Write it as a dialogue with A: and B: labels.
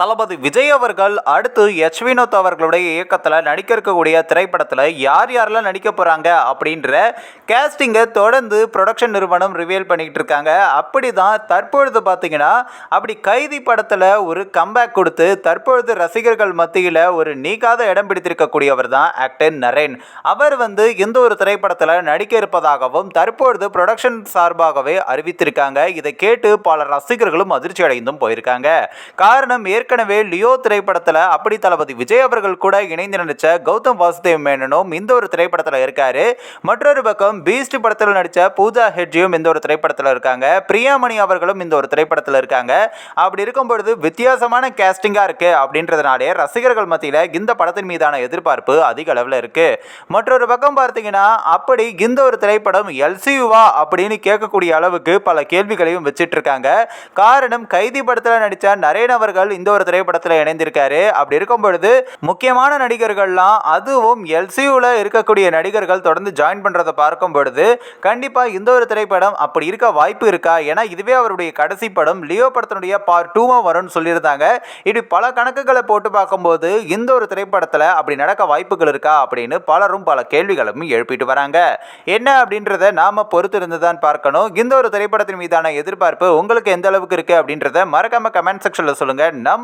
A: தளபதி விஜய் அவர்கள் அடுத்து எச். வினோத் அவர்களுடைய இயக்கத்தில் நடிக்க இருக்கக்கூடிய திரைப்படத்தில் யார் யாரெல்லாம் நடிக்க போகிறாங்க அப்படின்ற கேஸ்டிங்கை தொடர்ந்து ப்ரொடக்ஷன் நிறுவனம் ரிவீல் பண்ணிக்கிட்டு இருக்காங்க. அப்படி தான் தற்பொழுது பார்த்தீங்கன்னா அப்படி கைதி படத்தில் ஒரு கம்பேக் கொடுத்து தற்பொழுது ரசிகர்கள் மத்தியில் ஒரு நீக்காத இடம் பிடித்திருக்கக்கூடியவர் தான் ஆக்டர் நரேன். அவர் வந்து இந்த ஒரு திரைப்படத்தில் நடிக்க இருப்பதாகவும் தற்பொழுது ப்ரொடக்ஷன் சார்பாகவே அறிவித்திருக்காங்க. இதை கேட்டு பல ரசிகர்களும் அதிர்ச்சி அடைந்தும் போயிருக்காங்க. காரணம் ஏற்கனவே லியோ திரைப்படத்தில் அப்படி தளபதி விஜய் அவர்கள் கூட இணைந்து நடித்த கௌதம் வாசுதேவ் மேனனும் இந்த ஒரு திரைப்படத்தில் இருக்காரு. மற்றொரு பக்கம் பீஸ்ட் படத்தில் நடித்த பூஜா ஹெட்ஜியும் இந்த ஒரு திரைப்படத்தில் இருக்காங்க. பிரியாமணி அவர்களும் இந்த ஒரு திரைப்படத்தில் இருக்காங்க. அப்படி இருக்கும் பொழுது வித்தியாசமான கேஸ்டிங்காக இருக்கு அப்படின்றதுனாலே ரசிகர்கள் மத்தியில் இந்த படத்தின் மீதான எதிர்பார்ப்பு அதிக அளவில் இருக்கு. மற்றொரு பக்கம் பார்த்தீங்கன்னா அப்படி இந்த ஒரு திரைப்படம் எல்சியூவா அப்படின்னு கேட்கக்கூடிய அளவுக்கு பல கேள்விகளையும் வச்சிட்டு இருக்காங்க காரணம் கைதி படத்தில் நடித்த நரேன் அவர்கள் இந்த ஒரு திரைப்படத்தில் இணைந்திருக்காரு. அப்படி இருக்கும் பொழுது முக்கியமான நடிகர்கள்லாம் அதுவும் எல்சியூவில் இருக்கக்கூடிய நடிகர்கள் தொடர்ந்து ஜாயின் பண்ணுறதை பார்க்கும் பொழுது கண்டிப்பாக இந்த ஒரு திரைப்படம் அப்படி இருக்க வாய்ப்பு இருக்கா? ஏன்னா இதுவே அவருடைய கடைசி படம். லியோ படத்தினுடைய பார்ட் டூவும் வரும்னு சொல்லியிருந்தாங்க. இப்படி பல கணக்குகளை போட்டு பார்க்கும்போது இந்த ஒரு திரைப்படத்தில் அப்படி நடக்க வாய்ப்புகள் இருக்கா? அப்படின்னு பலரும் பல கேள்விகளும் எழுப்பிட்டு வராங்க. என்ன அப்படின்றத நாம பொறுத்திருந்து தான் பார்க்கணும். இந்த ஒரு திரைப்படத்தின் மீதான எதிர்பார்ப்பு உங்களுக்கு எந்த அளவுக்கு இருக்கு அப்படின்றத மறக்காம கமெண்ட் செக்ஷனில் சொல்லுங்க. நம்ம